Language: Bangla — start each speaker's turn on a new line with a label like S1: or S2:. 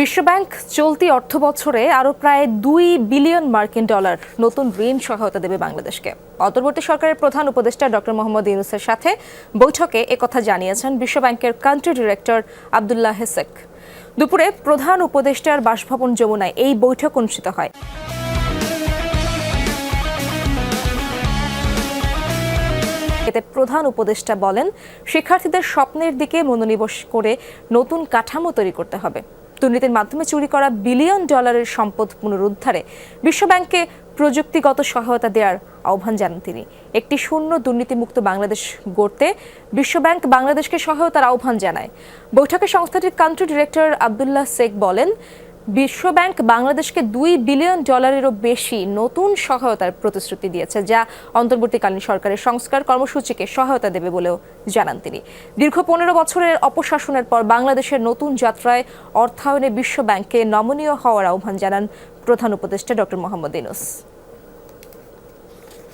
S1: বিশ্বব্যাংক চলতি অর্থ বছরে আরও প্রায় দুই বিলিয়ন মার্কিন ডলার নতুন ঋণ সহায়তা দেবে বাংলাদেশকে। অন্তর্বর্তী সরকারের প্রধান উপদেষ্টা ডক্টর মোহাম্মদ ইউনুসের সাথে বৈঠকে একথা জানিয়েছেন বিশ্বব্যাংকের কান্ট্রি ডিরেক্টর আবদুল্লাহ হেসেক। দুপুরে প্রধান উপদেষ্টার বাসভবন যমুনায় এই বৈঠক অনুষ্ঠিত হয়। এতে প্রধান উপদেষ্টা বলেন, শিক্ষার্থীদের স্বপ্নের দিকে মনোনিবেশ করে নতুন কাঠামো তৈরি করতে হবে। দুর্নীতির মাধ্যমে চুরি করা বিলিয়ন ডলারের সম্পদ পুনরুদ্ধারে বিশ্বব্যাংককে প্রযুক্তিগত সহায়তা দেওয়ার আহ্বান জানান তিনি। একটি শূন্য দুর্নীতিমুক্ত বাংলাদেশ গড়তে বিশ্বব্যাংক বাংলাদেশকে সহায়তার আহ্বান জানায়। বৈঠকে সংস্থাটির কান্ট্রি ডিরেক্টর আবদুল্লাহ শেখ বলেন বিশ্বব্যাংক বাংলাদেশকে দুই বিলিয়ন ডলারেরও বেশি নতুন সহায়তার প্রতিশ্রুতি দিয়েছে, যা অন্তর্বর্তীকালীন সরকারের সংস্কার কর্মসূচিকে সহায়তা দেবে বলেও জানান তিনি। দীর্ঘ পনেরো বছরের অপশাসনের পর বাংলাদেশের নতুন যাত্রায় অর্থায়নে বিশ্বব্যাংকে নমনীয় হওয়ার আহ্বান জানান প্রধান উপদেষ্টা ডক্টর মোহাম্মদ ইনুস